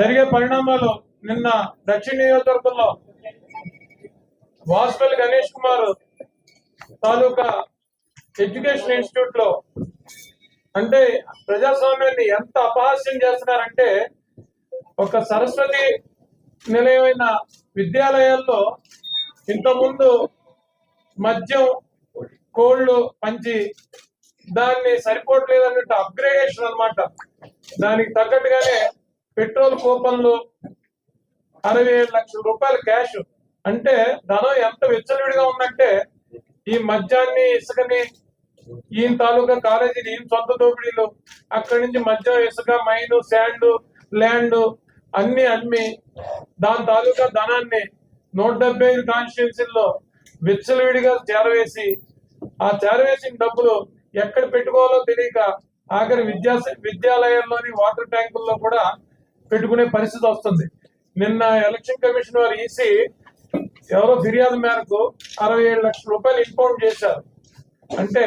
జరిగే పరిణామాలు నిన్న దక్షిణ నియోజకవర్గంలో వాసుపల్లి గణేష్ కుమార్ తాలూకా ఎడ్యుకేషన్ ఇన్స్టిట్యూట్లో అంటే ప్రజాస్వామ్యాన్ని ఎంత అపహాస్యం చేస్తున్నారంటే ఒక సరస్వతి నిలయమైన విద్యాలయాల్లో ఇంతకుముందు మద్యం కోళ్ళు పంచి దాన్ని సరిపోవట్లేదు అన్నట్టు అప్గ్రేడేషన్ అన్నమాట. దానికి తగ్గట్టుగానే పెట్రోల్ కూపన్లు అరవై ఏడు లక్షల రూపాయల క్యాష్. అంటే ధనం ఎంత విచ్చలవిడిగా ఉందంటే ఈ మద్యాన్ని ఇసుకని ఈయన తాలూకా కాలేజీని ఈయన సొంత దోపిడీలు అక్కడి నుంచి మద్యం ఇసుక మైను శాండ్ ల్యాండ్ అన్ని అమ్మి దాని తాలూకా ధనాన్ని నూట డెబ్బై ఐదు కాన్స్టిట్యున్సీల్లో విచ్చలవిడిగా చేరవేసి ఆ చేరవేసిన డబ్బులు ఎక్కడ పెట్టుకోవాలో తెలియక ఆఖరి విద్యా విద్యాలయాల్లోని వాటర్ ట్యాంకుల్లో కూడా పెట్టుకునే పరిస్థితి వస్తుంది. నిన్న ఎలక్షన్ కమిషన్ వారు ఈసీ ఎవరో ఫిర్యాదు మేరకు అరవై ఏడు లక్షల రూపాయలు ఇంపౌండ్ చేశారు. అంటే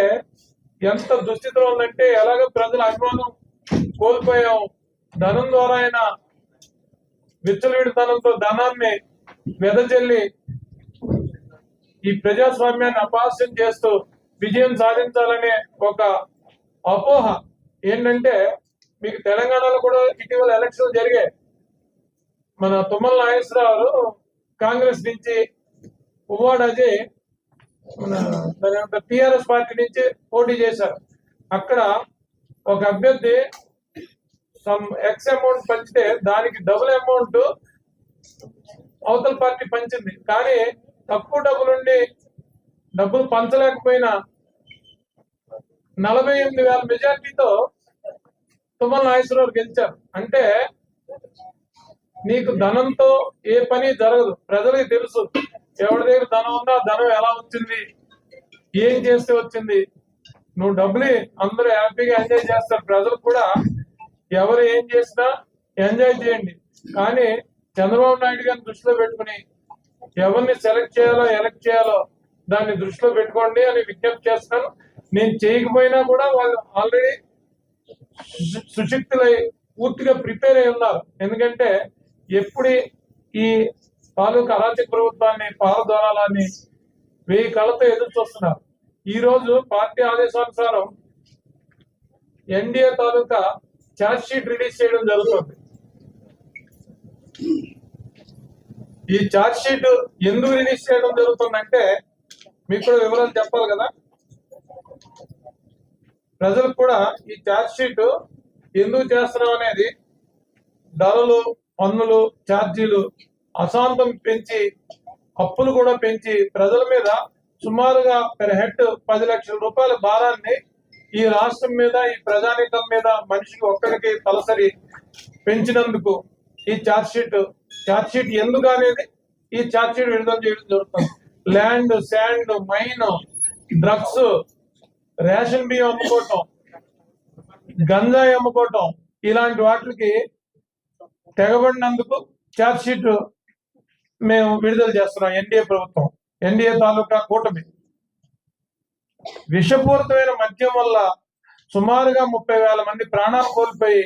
ఎంత దుస్థితిలో ఉందంటే ఎలాగ ప్రజల అభిమానం కోల్పోయాం. ధనం ద్వారా అయినా విచ్చలవిడితనంతో ధనాన్ని వెదజల్లి ఈ ప్రజాస్వామ్యాన్ని అపహాస్యం చేస్తూ విజయం సాధించాలనే ఒక అపోహ ఏంటంటే మీకు తెలంగాణలో కూడా ఇటీవల ఎలక్షన్ జరిగాయి. మన తుమ్మల నాగేశ్వరరావు కాంగ్రెస్ నుంచి ఉవ్వాడ అజయ్ మన టిఆర్ఎస్ పార్టీ నుంచి పోటీ చేశారు. అక్కడ ఒక అభ్యర్థి సమ్ ఎక్స్ అమౌంట్ పంచితే దానికి డబుల్ అమౌంట్ అవతల పార్టీ పంచింది. కానీ తక్కువ డబ్బులుండి డబ్బులు పంచలేకపోయినా నలభై ఎనిమిది వేల మెజార్టీతో తుమ్మల నాగేశ్వరరావు గెలిచారు. అంటే నీకు ధనంతో ఏ పని జరగదు. ప్రజలకి తెలుసు ఎవరి దగ్గర ధనం ఉందా ధనం ఎలా వచ్చింది ఏం చేస్తే వచ్చింది. నువ్వు డబ్బుని అందరూ హ్యాపీగా ఎంజాయ్ చేస్తారు. ప్రజలు కూడా ఎవరు ఏం చేసినా ఎంజాయ్ చేయండి. కానీ చంద్రబాబు నాయుడు గారిని దృష్టిలో పెట్టుకుని ఎవరిని సెలెక్ట్ చేయాలో ఎలక్ట్ చేయాలో దాన్ని దృష్టిలో పెట్టుకోండి అని విజ్ఞప్తి చేస్తాను నేను చేయకపోయినా కూడా వాళ్ళు ఆల్రెడీ సుశక్తులై పూర్తిగా ప్రిపేర్ అయి ఉన్నారు. ఎందుకంటే ఎప్పుడు ఈ తాలూకా అరాచక ప్రభుత్వాన్ని పారదోరాలని వెయ్యి కళ్ళతో ఎదురు చూస్తున్నారు. ఈ రోజు పార్టీ ఆదేశానుసారం ఎన్డీఏ తాలూకా ఛార్జ్ షీట్ రిలీజ్ చేయడం జరుగుతుంది. ఈ ఛార్జ్ షీట్ ఎందుకు రిలీజ్ చేయడం జరుగుతుందంటే మీకు కూడా వివరాలు చెప్పాలి కదా? ప్రజలకు కూడా ఈ ఛార్జ్ షీట్ ఎందుకు చేస్తున్నాం అనేది ధరలు పన్నులు ఛార్జీలు అశాంతం పెంచి అప్పులు కూడా పెంచి ప్రజల మీద సుమారుగా పెర్ హెడ్ పది లక్షల రూపాయల భారాన్ని ఈ రాష్ట్రం మీద ఈ ప్రజానీకం మీద మనిషికి ఒక్కరికి తలసరి పెంచినందుకు ఈ ఛార్జ్షీట్ ఛార్జ్షీట్ షీట్ ఎందుకు అనేది ఈ ఛార్జ్షీట్ విడుదల చేయడం జరుగుతుంది. Land sand mine drugs ration బియ్యం అమ్ముకోవటం గంజాయి అమ్ముకోవటం ఇలాంటి వాటికి తెగబడినందుకు ఛార్జ్ షీట్ మేము విడుదల చేస్తున్నాం ఎన్డీఏ ప్రభుత్వం. ఎన్డీఏ తాలూకా కూటమి. విషపూరితమైన మద్యం వల్ల సుమారుగా ముప్పై వేల మంది ప్రాణాలు కోల్పోయి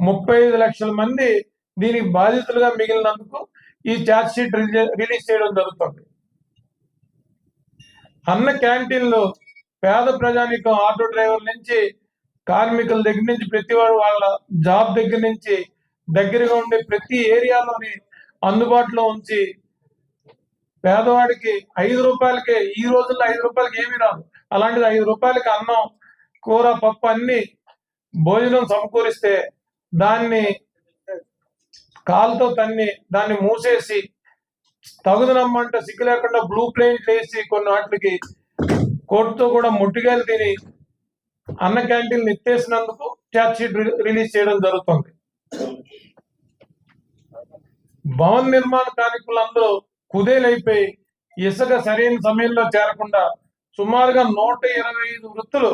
ముప్పై ఐదు లక్షల మంది దీనికి బాధితులుగా మిగిలినందుకు ఈ ఛార్జ్ షీట్ రిలీజ్ చేయడం జరుగుతుంది. అన్న క్యాంటీన్లు పేద ప్రజానికం ఆటో డ్రైవర్ నుంచి కార్మికుల దగ్గర నుంచి ప్రతి వాడు వాళ్ళ జాబ్ దగ్గర నుంచి దగ్గరగా ఉండే ప్రతి ఏరియాలోని అందుబాటులో ఉంచి పేదవాడికి ఐదు రూపాయలకే ఈ రోజుల్లో ఐదు రూపాయలకి ఏమీ రాదు. అలాంటిది ఐదు రూపాయలకి అన్నం కూర పప్పు అన్ని భోజనం సమకూరిస్తే దాన్ని కాలుతో తన్ని దాన్ని మూసేసి తగుదనమ్మంటే సిగ్గు లేకుండా బ్లూ ప్లేట్ వేసి కొన్ని వాటికి కోర్టుతో కూడా ముట్టిగాలు తిని అన్న క్యాంటీన్లు ఎత్తేసినందుకు ఛార్జ్ షీట్ రిలీజ్ చేయడం జరుగుతుంది. భవన నిర్మాణ కార్మికులందరూ కుదేలైపోయి ఇసుక సరైన సమయంలో చేరకుండా సుమారుగా నూట ఇరవై ఐదు వృత్తులు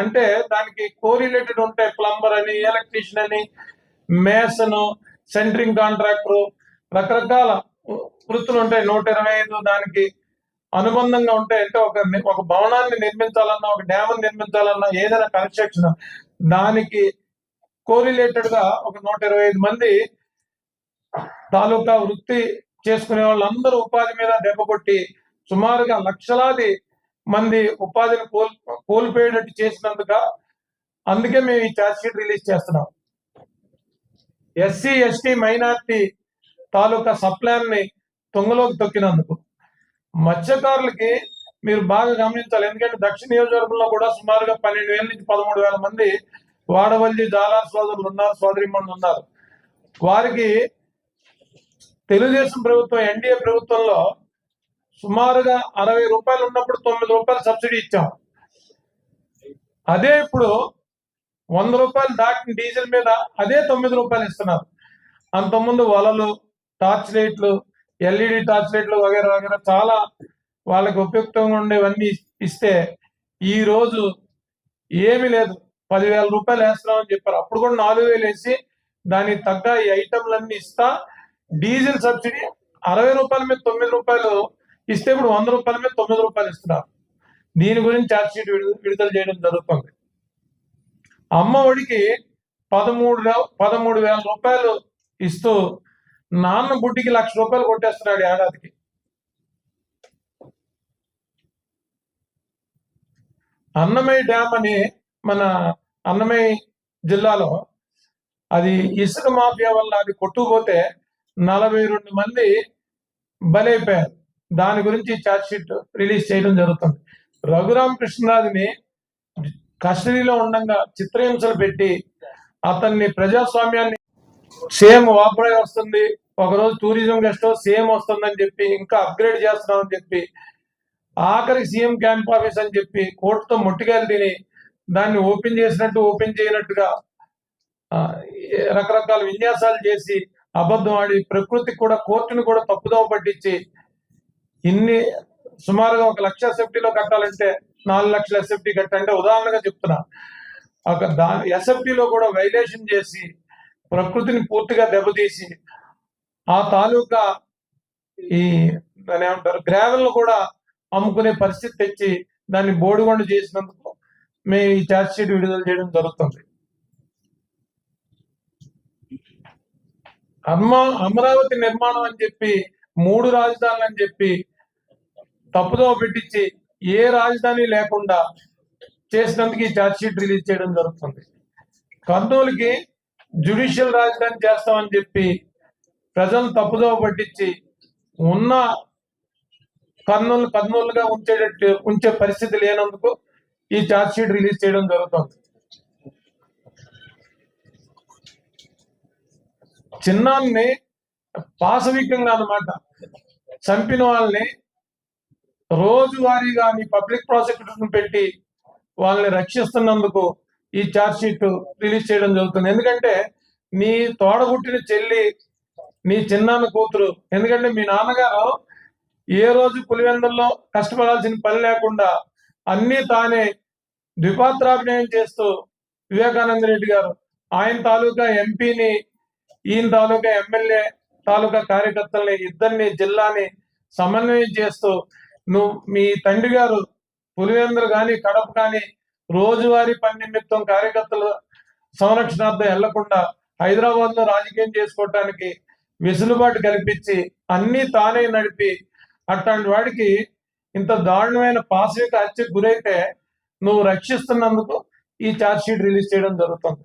అంటే దానికి కోరిలేటెడ్ ఉంటాయి ప్లంబర్ అని ఎలక్ట్రీషియన్ అని మేసన్ సెంట్రింగ్ కాంట్రాక్టర్ రకరకాల వృత్తులు ఉంటాయి. నూట ఇరవై ఐదు దానికి అనుబంధంగా ఉంటాయి అంటే ఒక ఒక భవనాన్ని నిర్మించాలన్నా ఒక డ్యామ్ నిర్మించాలన్నా ఏదైనా కన్స్ట్రక్షన్ దానికి కోరిలేటెడ్గా ఒక నూట ఇరవై ఐదు మంది తాలూకా వృత్తి చేసుకునే వాళ్ళందరూ ఉపాధి మీద దెబ్బ కొట్టి సుమారుగా లక్షలాది మంది ఉపాధిని కోల్ కోల్పోయేటట్టు చేసినందుక అందుకే మేము ఈ ఛార్జ్ షీట్ రిలీజ్ చేస్తున్నాం. ఎస్సీ ఎస్టీ మైనార్టీ తాలూకా సప్లాన్ని తొంగలోకి తొక్కినందుకు. మత్స్యకారులకి మీరు బాగా గమనించాలి. ఎందుకంటే దక్షిణ నియోజకవర్గంలో కూడా సుమారుగా పన్నెండు వేల నుంచి పదమూడు వేల మంది వాడవల్లి జాలా సోదరులు ఉన్నారు సోదరిమణులు ఉన్నారు. వారికి తెలుగుదేశం ప్రభుత్వం ఎన్డీఏ ప్రభుత్వంలో సుమారుగా అరవై రూపాయలు ఉన్నప్పుడు తొమ్మిది రూపాయలు సబ్సిడీ ఇచ్చాం. అదే ఇప్పుడు వంద రూపాయలు దాటిన డీజిల్ మీద అదే తొమ్మిది రూపాయలు ఇస్తున్నారు. అంతకుముందు వలలు టార్చ్ లైట్లు ఎల్ఈడి టార్చ్ లైట్లు వగేరా వగేరా చాలా వాళ్ళకి ఉపయుక్తంగా ఉండేవన్నీ ఇస్తే ఈ రోజు ఏమీ లేదు. పదివేల రూపాయలు వేస్తున్నామని చెప్పారు. అప్పుడు కూడా నాలుగు వేలు వేసి దానికి తగ్గ ఈ ఐటమ్లన్నీ ఇస్తా. డీజిల్ సబ్సిడీ అరవై రూపాయల మీద తొమ్మిది రూపాయలు ఇస్తే ఇప్పుడు వంద రూపాయల మీద తొమ్మిది రూపాయలు ఇస్తున్నారు. దీని గురించి ఛార్జ్ షీట్ విడుదల విడుదల చేయడం జరుగుతుంది. అమ్మ ఒడికి పదమూడు పదమూడు వేల రూపాయలు ఇస్తూ నాన్న బుడ్డికి లక్ష రూపాయలు కొట్టేస్తున్నాడు ఏడాదికి. అన్నమయ్య డ్యామ్ అని మన అన్నమయ్య జిల్లాలో అది ఇసుక మాఫియా వల్ల అది కొట్టుకుపోతే నలభై రెండు మంది బలైపోయారు. దాని గురించి ఛార్జ్ షీట్ రిలీజ్ చేయడం జరుగుతుంది. రఘురామ కృష్ణరాజుని కస్టడీలో ఉండగా చిత్రహింసలు పెట్టి అతన్ని ప్రజాస్వామ్యాన్ని సేమ్ వాపడే వస్తుంది ఒకరోజు టూరిజం గెస్ట్ సేమ్ వస్తుందని చెప్పి ఇంకా అప్గ్రేడ్ చేస్తున్నామని చెప్పి ఆఖరికి సీఎం క్యాంప్ ఆఫీస్ అని చెప్పి కోర్టుతో ముట్టుకెళ్ళి తిని దాన్ని ఓపెన్ చేసినట్టు ఓపెన్ చేయనట్టుగా రకరకాల విన్యాసాలు చేసి అబద్ధం ఆడి ప్రకృతికి కూడా కోర్టును కూడా తప్పుదోవ పట్టించి ఇన్ని సుమారుగా ఒక లక్ష ఎస్ఎఫ్టీలో కట్టాలంటే నాలుగు లక్షల ఎస్ఎఫ్టీ కట్టాలంటే ఉదాహరణగా చెప్తున్నా. ఒక దా ఎస్ఎఫ్టీలో కూడా వైలేషన్ చేసి ప్రకృతిని పూర్తిగా దెబ్బతీసి ఆ తాలూకా ఈ దాని ఏమంటారు గ్రావెల్ కూడా అమ్ముకునే పరిస్థితి తెచ్చి దాన్ని బోడిగొండ చేసినందుకు మేము ఈ ఛార్జ్ షీట్ విడుదల చేయడం జరుగుతుంది. అమ్మ అమరావతి నిర్మాణం అని చెప్పి మూడు రాజధానులు అని చెప్పి తప్పుదో పెట్టించి ఏ రాజధాని లేకుండా చేసినందుకు ఈ ఛార్జ్ షీట్ రిలీజ్ చేయడం జరుగుతుంది. కర్నూలుకి జ్యుడిషియల్ రాజధాని చేస్తామని చెప్పి ప్రజలను తప్పుదోవ పట్టించి ఉన్న కర్నూలు కర్నూలుగా ఉంచేటట్టు ఉంచే పరిస్థితి లేనందుకు ఈ ఛార్జ్ షీట్ రిలీజ్ చేయడం జరుగుతుంది. చిన్నాన్ని పాశవికంగా అనమాట చంపిన వాళ్ళని రోజువారీగా మీ పబ్లిక్ ప్రాసిక్యూటర్ పెట్టి వాళ్ళని రక్షిస్తున్నందుకు ఈ ఛార్జ్ షీట్ రిలీజ్ చేయడం జరుగుతుంది. ఎందుకంటే నీ తోడబుట్టిన చెల్లి నీ చిన్నాన్న కూతురు ఎందుకంటే మీ నాన్నగారు ఏ రోజు పులివెందుల్లో కష్టపడాల్సిన పని లేకుండా అన్ని తానే ద్విపాత్రాభినయం చేస్తూ వివేకానంద రెడ్డి గారు ఆయన తాలూకా ఎంపీని ఈయన తాలూకా ఎమ్మెల్యే తాలూకా కార్యకర్తల్ని ఇద్దరిని జిల్లాని సమన్వయం చేస్తూ నువ్వు మీ తండ్రి గారు పులివెందులు కానీ కడప కానీ రోజువారీ పని నిమిత్తం కార్యకర్తల సంరక్షణార్థం వెళ్ళకుండా హైదరాబాద్లో రాజకీయం చేసుకోవటానికి వెసులుబాటు కల్పించి అన్ని తానే నడిపి అట్లాంటి వాడికి ఇంత దారుణమైన పాశవిక హత్య గురైతే నువ్వు రక్షిస్తున్నందుకు ఈ ఛార్జ్ షీట్ రిలీజ్ చేయడం జరుగుతుంది.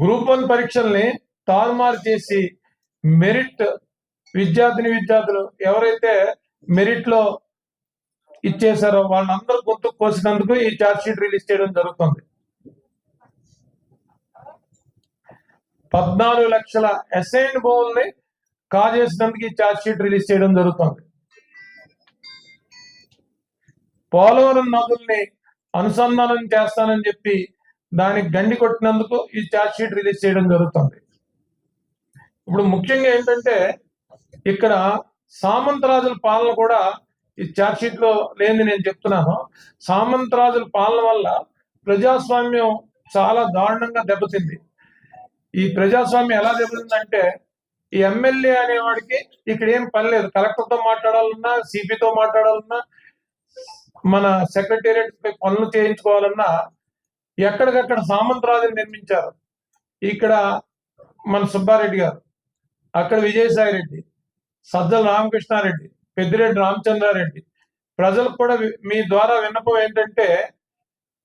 గ్రూప్ వన్ పరీక్షల్ని తారుమారు చేసి మెరిట్ విద్యార్థిని విద్యార్థులు ఎవరైతే మెరిట్లో ఇచ్చేసారో వాళ్ళందరూ గొంతు కోసినందుకు ఈ ఛార్జ్ షీట్ రిలీజ్ చేయడం జరుగుతుంది. పద్నాలుగు లక్షల అసైన్ భూముల్ని కాజేసినందుకు ఈ ఛార్జ్ షీట్ రిలీజ్ చేయడం జరుగుతుంది. పోలవరం నదుల్ని అనుసంధానం చేస్తానని చెప్పి దానికి గండి కొట్టినందుకు ఈ ఛార్జ్ షీట్ రిలీజ్ చేయడం జరుగుతుంది. ఇప్పుడు ముఖ్యంగా ఏంటంటే ఇక్కడ సామంతరాజుల పాలన కూడా ఈ చార్జ్షీట్లో లేని నేను చెప్తున్నాను. సామంతరాజుల పాలన వల్ల ప్రజాస్వామ్యం చాలా దారుణంగా దెబ్బతింది. ఈ ప్రజాస్వామ్యం ఎలా దెబ్బతిందంటే ఈ ఎమ్మెల్యే అనేవాడికి ఇక్కడ ఏం పని లేదు. కలెక్టర్తో మాట్లాడాలన్నా సిపితో మాట్లాడాలన్నా మన సెక్రటేరియట్ పనులు చేయించుకోవాలన్నా ఎక్కడికక్కడ సామంతరాజుని నిర్మించారు. ఇక్కడ మన సుబ్బారెడ్డి గారు అక్కడ విజయసాయి రెడ్డి సజ్జల రామకృష్ణారెడ్డి పెద్దిరెడ్డి రామచంద్రారెడ్డి. ప్రజలకు కూడా మీ ద్వారా విన్నపం ఏంటంటే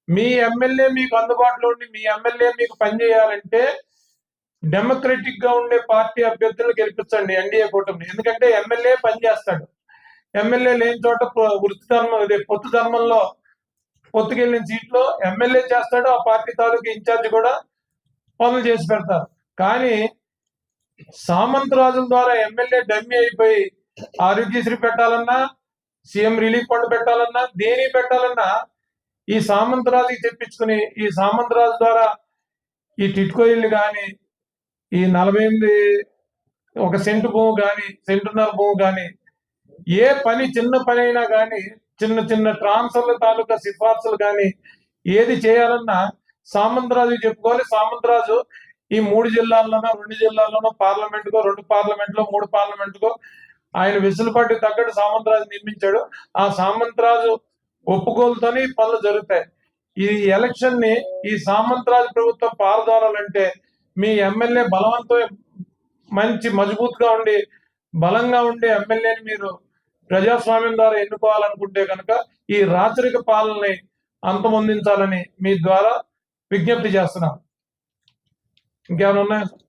మీ ఎమ్మెల్యే మీకు అందుబాటులో ఉండి మీ ఎమ్మెల్యే మీకు పనిచేయాలంటే డెమోక్రటిక్గా ఉండే పార్టీ అభ్యర్థులు గెలిపించండి ఎన్డీఏ కూటమిని. ఎందుకంటే ఎమ్మెల్యే పనిచేస్తాడు ఎమ్మెల్యే లేని చోట వృత్తి ధర్మం ఇదే పొత్తు ధర్మంలో పొత్తుకెళ్ళిన సీట్లో ఎమ్మెల్యే చేస్తాడు ఆ పార్టీ తాలూకు ఇన్ఛార్జ్ కూడా పనులు చేసి పెడతారు. కానీ సామంతరాజుల ద్వారా ఎమ్మెల్యే డమ్మి అయిపోయి ఆరోగ్యశ్రీ పెట్టాలన్నా సీఎం రిలీఫ్ ఫండ్ పెట్టాలన్నా దేని పెట్టాలన్నా ఈ సామంతరాజుకి తెప్పించుకుని ఈ సామంతరాజు ద్వారా ఈ టిట్కో ఇల్లు కానీ ఈ నలభై ఎనిమిది ఒక సెంటు భూమి కానీ సెంటున్నర భూమి కానీ ఏ పని చిన్న పని అయినా కానీ చిన్న చిన్న ట్రాన్స్ఫర్ల తాలూకా సిఫార్సులు కానీ ఏది చేయాలన్నా సామంతరాజు చెప్పుకోవాలి. సామంతరాజు ఈ మూడు జిల్లాల్లోనో రెండు జిల్లాల్లోనో పార్లమెంట్కో రెండు పార్లమెంట్లో మూడు పార్లమెంట్కో ఆయన వెసులుబాటు తగ్గట్టు సామంతరాజు నిర్మించాడు. ఆ సామంతరాజు ఒప్పుకోలుతోనే ఈ పనులు జరుగుతాయి. ఈ ఎలక్షన్ని ఈ సామంతరాజు ప్రభుత్వం పారదోలాలంటే మీ ఎమ్మెల్యే బలవంతం మంచి మజబూత్గా ఉండి బలంగా ఉండే ఎమ్మెల్యేని మీరు ప్రజాస్వామ్యం ద్వారా ఎన్నుకోవాలనుకుంటే కనుక ఈ రాచరిక పాలనని అంతమొందించాలని మీ ద్వారా విజ్ఞప్తి చేస్తున్నాం. Get on that.